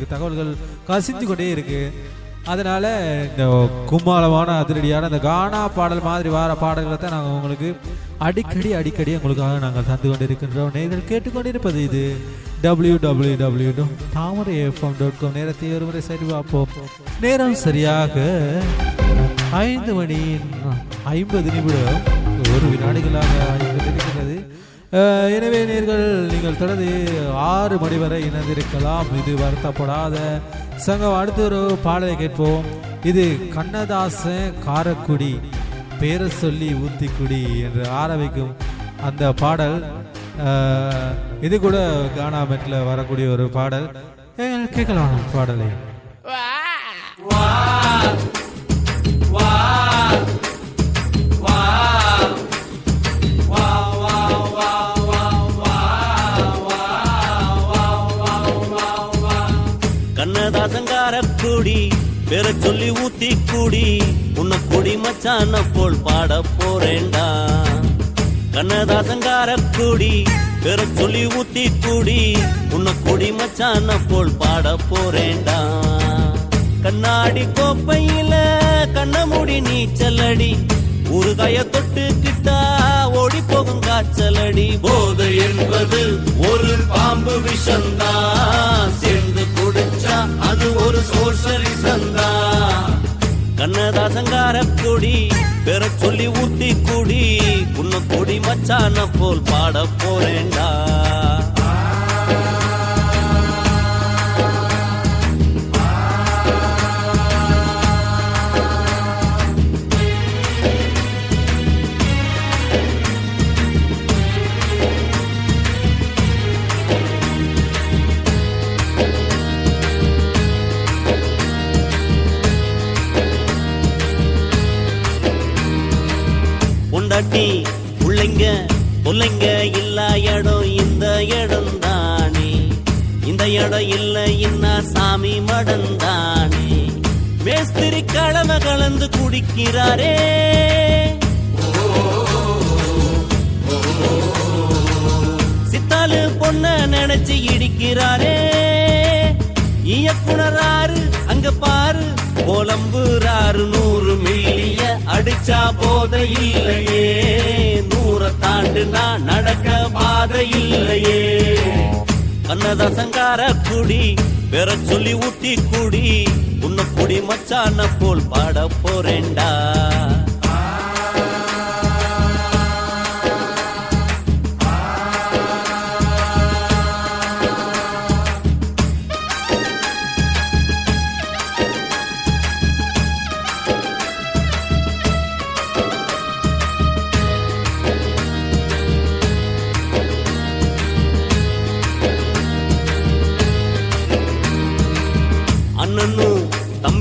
எங்களுக்கு தகவல்கள் கசிந்து கொண்டே இருக்கு. அதனால இந்த கும்மாளமான அதிரடியான இந்த கானா பாடல் மாதிரி வார பாடல்களை தான் நாங்கள் உங்களுக்கு அடிக்கடி அடிக்கடி உங்களுக்காக நாங்கள் தந்து கொண்டிருக்கின்றோம். நேர்கள் கேட்டுக்கொண்டிருப்பது இது W W W Thamarai FM dot com நேரத்தை ஒரு முறை சரி பார்ப்போம். நேரம் சரியாக ஐந்து மணி ஐம்பது நிமிடம். ஒரு வினாடிகளாக ஐம்பது நிமிடம் எனவே நீர்கள் நீங்கள் தொடர்ந்து ஆறு மணி வரை இணைந்திருக்கலாம். இது வருத்தப்படாத. சங்கம் அடுத்த ஒரு பாடலை கேட்போம். இது கண்ணதாசன் காரக்குடி பேரை சொல்லி ஊத்திக்குடி என்று ஆரம்பிக்கும் அந்த பாடல். இது கூட கானாமெட்டில் வரக்கூடிய ஒரு பாடல். கேட்கலாம் பாடலை. கண்ணதாசங்கார பெற சொல்லி ஊத்தி கூடி உன்னை குடி மச்சான போல் பாட போறேண்டா கண்ணதாசங்கார கூடி பெற சொல்லி ஊத்தி கூடி உன்னை குடி மச்சான போல் பாட போறேண்டா கண்ணாடி கோப்பையில கண்ண மூடி நீச்சலடி ஊறுகாய தொட்டுக்கிட்டா ஓடி போகும் காய்ச்சலடி. போதை என்பது ஒரு பாம்பு விஷந்தா சேர்ந்து கொடு ஒரு சோஷலிசம் தான் கண்ணதாசங்கார கொடி பெற சொல்லி ஊத்தி குடி உன்ன கொடி மச்சான போல் பாட போறேண்டா இருக்கிறாரே. சித்தாலு பொண்ண நினைச்சு இடிக்கிறாரே. இயக்குனராரு அங்க பாரு. புலம்புறாரு நூறு மில்லிய அடிச்சா போத இல்லையே நூற தாண்டு நான் நடக்க பாதை இல்லையே கண்ணதாசங்கார குடி பெற சொல்லி ஊட்டி குடி உன்ன குடி மச்சான போல் பாட போறேண்டா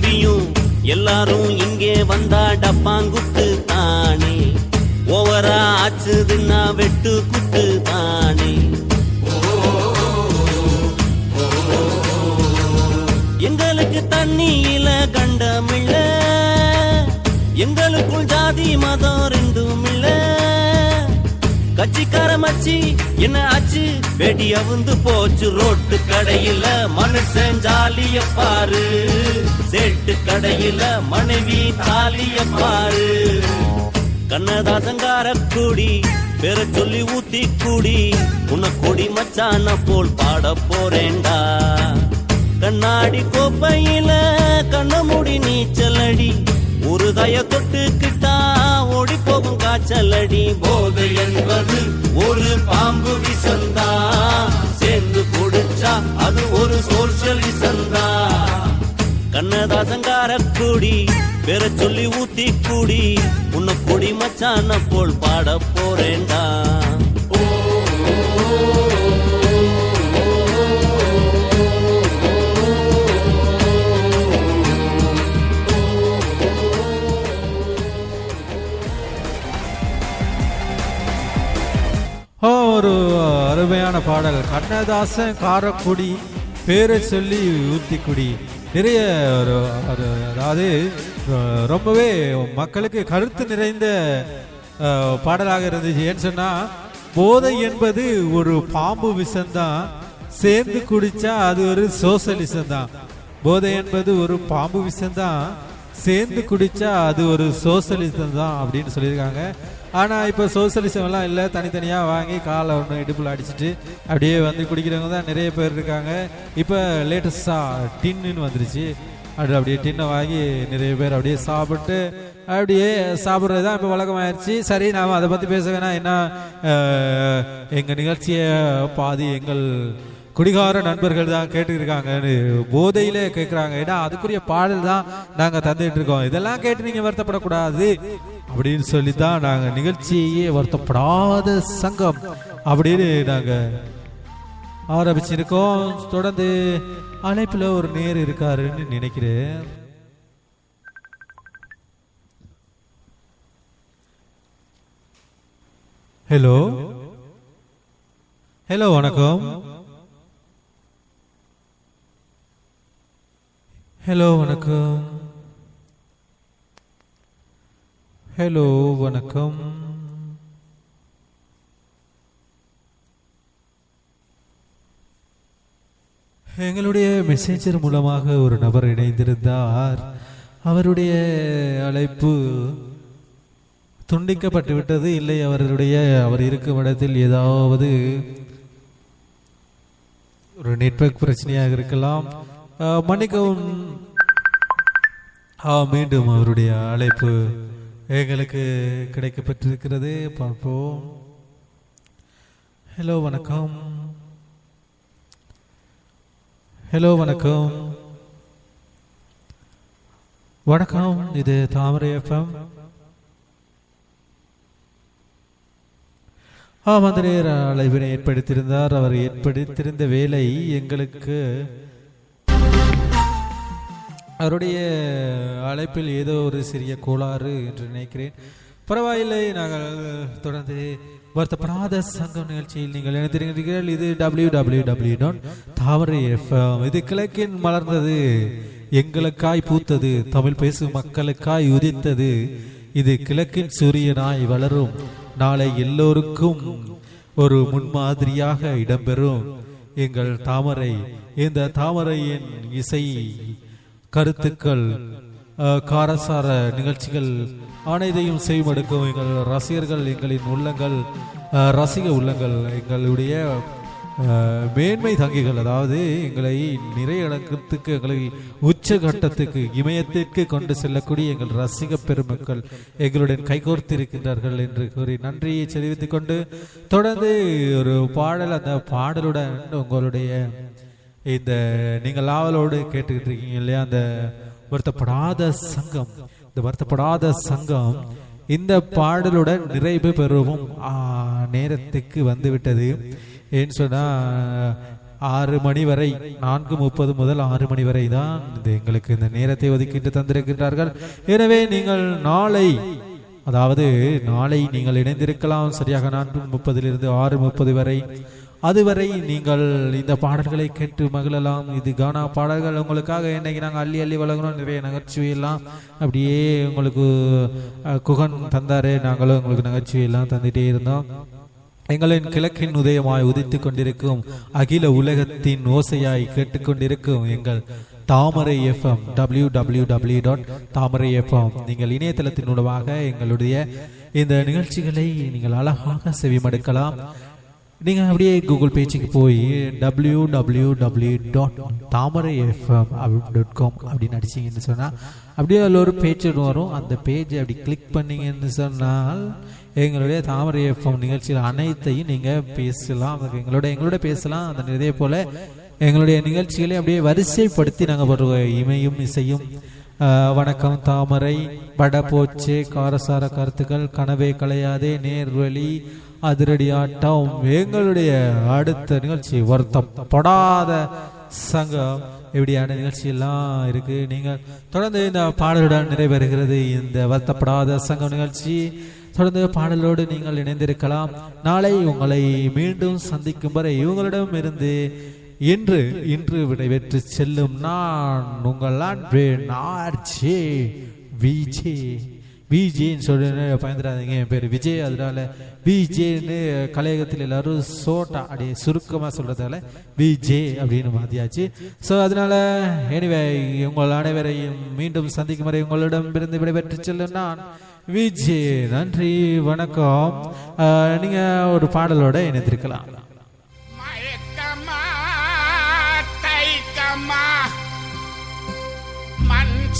தம்பியும் எல்லாரும் இங்கே வந்தா டப்பாங்குத்து தானே. ஓவரா ஆச்சுதுன்னா வெட்டு குத்து தானே. எங்களுக்கு தண்ணியில கண்டமில்ல. எங்களுக்குள் ஜாதி மதம் ரெண்டுமே கட்சிக்கார மச்சி என்ன ஆச்சு? வெடி அவுந்து போச்சு ரோட்டு கடையில மனுஷன் ஜாலிய பாரு. சேட்டு கடையில மனைவி தாலிய பாரு. கண்ணதாசங்கார கூடி பேர சொல்லி ஊத்தி கூடி உன்னை கொடி மச்சான போல் பாட போறேன்டா. கண்ணாடி கோப்பையில கண்ண மூடி அடி ஒரு தய தொட்டுக்கிட்டா ஓடி போகும் காய்ச்சலடி. போதை என்பது ஒரு பாம்பு விசந்தா சேர்ந்து குடிச்சா அது ஒரு சோஷலிசந்தா கண்ணதாசங்கார கூடி பெற சொல்லி ஊத்தி கூடி உன்னை கொடி மச்சான போல் பாட போறேன்டா. ஒரு அருமையான பாடல். கண்ணதாசன் காரக்குடி பேரை சொல்லி ஊத்திக்குடி. நிறைய ஒரு ஒரு அதாவது ரொம்பவே மக்களுக்கு கருத்து நிறைந்த பாடலாக இருந்துச்சு. ஏன்னு சொன்னால் போதை என்பது ஒரு பாம்பு விஷம்தான். சேர்ந்து குடிச்சா அது ஒரு சோசலிசம் தான் போதை என்பது ஒரு பாம்பு விஷந்தான் சேர்ந்து குடிச்சா அது ஒரு சோசலிசம் தான் அப்படின்னு சொல்லியிருக்காங்க. ஆனால் இப்போ சோசியலிசம்லாம் இல்லை. தனித்தனியாக வாங்கி காலை ஒன்று இடுப்புல அடிச்சிட்டு அப்படியே வந்து குடிக்கிறவங்க தான் நிறைய பேர் இருக்காங்க. இப்போ லேட்டஸ்ட்டாக டின்னு வந்துருச்சு. அப்படி அப்படியே டின்னை வாங்கி நிறைய பேர் அப்படியே சாப்பிட்டு அப்படியே சாப்பிட்றது தான் இப்போ வழக்கமாயிருச்சு. சரி நாம் அதை பற்றி பேச வேணாம். என்ன எங்கள் நிகழ்ச்சியை பாதி எங்கள் குடிகார நண்பர்கள் தான் கேட்டுருக்காங்கன்னு போதையிலே கேட்குறாங்க ஏன்னா அதுக்குரிய பாடல் தான் நாங்கள் தந்துட்டு இருக்கோம். இதெல்லாம் கேட்டு நீங்கள் வருத்தப்படக்கூடாது. அப்படின்னு சொல்லி தான் நாங்கள் நிகழ்ச்சியே வருத்தப்படாத சங்கம் அப்படின்னு நாங்கள் ஆரம்பிச்சிருக்கோம். தொடர்ந்து அழைப்பில் ஒரு நேர் இருக்காருன்னு நினைக்கிறேன். ஹலோ? ஹலோ வணக்கம். ஹலோ வணக்கம். ஹலோ வணக்கம். எங்களுடைய மெசேஜர் மூலமாக ஒரு நபர் இணைந்திருந்தார். அவருடைய அழைப்பு துண்டிக்கப்பட்டுவிட்டது இல்லை அவருடைய அவர் இருக்கும் இடத்தில் ஏதாவது ஒரு நெட்வொர்க் பிரச்சனையாக இருக்கலாம். மன்னிக்கவும். மீண்டும் அவருடைய அழைப்பு எங்களுக்கு கிடைக்கப்பட்டிருக்கிறது பார்ப்போம். ஹலோ வணக்கம். ஹலோ வணக்கம். வணக்கம் இது தாமரை எஃப்எம் ஆம் அழைவினை ஏற்படுத்தியிருந்தார். அவர் ஏற்படுத்தியிருந்த வேலை எங்களுக்கு அவருடைய அழைப்பில் ஏதோ ஒரு சிறிய கோளாறு என்று நினைக்கிறேன். பரவாயில்லை நாங்கள் தொடர்ந்து வருத்தப்படாத சங்கம் நிகழ்ச்சியில் நீங்கள் இணைந்திருக்கிறீர்கள். இது W W W dot Thamarai FM இது கிழக்கின் மலர்ந்தது எங்களுக்காய் பூத்தது தமிழ் பேசும் மக்களுக்காய் உதித்தது. இது கிழக்கின் சூரியனாய் வளரும். நாளை எல்லோருக்கும் ஒரு முன்மாதிரியாக இடம்பெறும். எங்கள் தாமரை இந்த தாமரையின் இசை கருத்துக்கள் காரசார நிகழ்ச்சிகள் அனைத்தையும் செய்வெடுக்கும் எங்கள் ரசிகர்கள் எங்களின் உள்ளங்கள் ரசிக உள்ளங்கள் எங்களுடைய மேன்மை தங்கிகள் அதாவது எங்களை நிறைய இடத்துக்கு எங்களை உச்சகட்டத்துக்கு இமயத்திற்கு கொண்டு செல்லக்கூடிய எங்கள் ரசிக பெருமக்கள் எங்களுடன் கைகோர்த்திருக்கின்றார்கள் என்று கூறி நன்றியை தெரிவித்துக் கொண்டு தொடர்ந்து ஒரு பாடல் அந்த பாடலுடன் உங்களுடைய இந்த நீங்கள் ஆவலோடு கேட்டுக்கிட்டு இருக்கீங்க இல்லையா? அந்த வருத்தப்படாத சங்கம். இந்த வருத்தப்படாத சங்கம் இந்த பாடலுடன் நிறைவு பெறவும் நேரத்துக்கு வந்துவிட்டது. ஏன்னு சொன்னா ஆறு மணி வரை நான்கு முப்பது முதல் ஆறு மணி வரை தான் இது எங்களுக்கு இந்த நேரத்தை ஒதுக்கிட்டு தந்திருக்கிறார்கள் எனவே நீங்கள் நாளை அதாவது நாளை நீங்கள் இணைந்திருக்கலாம். சரியாக நான்கு முப்பதிலிருந்து ஆறு முப்பது வரை. அதுவரை நீங்கள் இந்த பாடல்களை கேட்டு மகிழலாம். இது கானா பாடல்கள். உங்களுக்காக இன்னைக்கு நாங்கள் அள்ளி அள்ளி வழங்கணும் நிறைய நகைச்சுவையெல்லாம் அப்படியே உங்களுக்கு குகன் தந்தாரு. நாங்களும் உங்களுக்கு நகைச்சுவையெல்லாம் தந்துட்டே இருந்தோம். எங்களின் கிழக்கின் உதயமாய் உதித்துக் கொண்டிருக்கும் அகில உலகத்தின் ஓசையாய் கேட்டுக்கொண்டிருக்கும் எங்கள் Thamarai FM W W W dot Thamarai FM நீங்கள் இணையதளத்தின் மூலமாக எங்களுடைய இந்த நிகழ்ச்சிகளை நீங்கள் அழகாக செவிமடுக்கலாம். நீங்கள் அப்படியே கூகுள் பேஜுக்கு போய் W W W dot Thamarai FM dot com அப்படின்னு அடிச்சிங்கன்னு சொன்னால் அப்படியே அதில் ஒரு பேஜ் வரும். அந்த பேஜை அப்படி கிளிக் பண்ணீங்கன்னு சொன்னால் எங்களுடைய தாமரை எஃப்எம் நிகழ்ச்சியில் அனைத்தையும் நீங்கள் பேசலாம். எங்களோட எங்களோட பேசலாம். அந்த இதே போல் எங்களுடைய நிகழ்ச்சிகளை அப்படியே வரிசைப்படுத்தி நாங்கள் வருவோம் இமையும் இசையும் வணக்கம் தாமரை. படபோச்சு காரசார கருத்துக்கள் கனவே கலையாதே நேர்வழி அதிரடி ஆட்டம் எங்களுடைய அடுத்த நிகழ்ச்சி வருத்தம் படாத சங்கம். இப்படியான நிகழ்ச்சி எல்லாம் இருக்கு. நீங்கள் தொடர்ந்து இந்த பாடலுடன் நிறைவேறுகிறது இந்த வருத்தப்படாத சங்கம் நிகழ்ச்சி. தொடர்ந்து பாடலோடு நீங்கள் இணைந்திருக்கலாம். நாளை உங்களை மீண்டும் சந்திக்கும் வரை இவங்களிடம் இருந்து இன்று இன்று விடைபெற்று செல்லும் நான் உங்கள் அன்பு நார்ஜே விஜே. விஜேன்னு சொல்லி பயந்துடாதீங்க என் பேர் விஜய் அதனால விஜேன்னு கலையகத்தில் எல்லாரும் சோட்டா அப்படியே சுருக்கமாக சொல்கிறதால விஜே அப்படின்னு மாத்தியாச்சு. ஸோ அதனால எனிவே உங்கள் அனைவரையும் மீண்டும் சந்திக்கும் வரை உங்களிடம் இருந்து விடைபெற்று செல்லும் நான் விஜய் நன்றி வணக்கம். நீங்கள் ஒரு பாடலோட இணைந்திருக்கலாம்.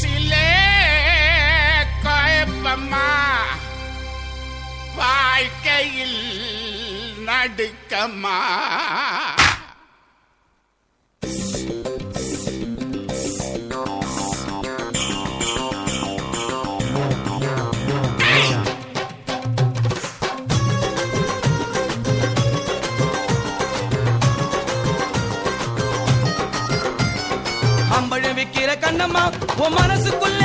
மனசிலே குழப்பமா வாழ்க்கையில் நடுக்கமா உன் மனசுக்குள்ள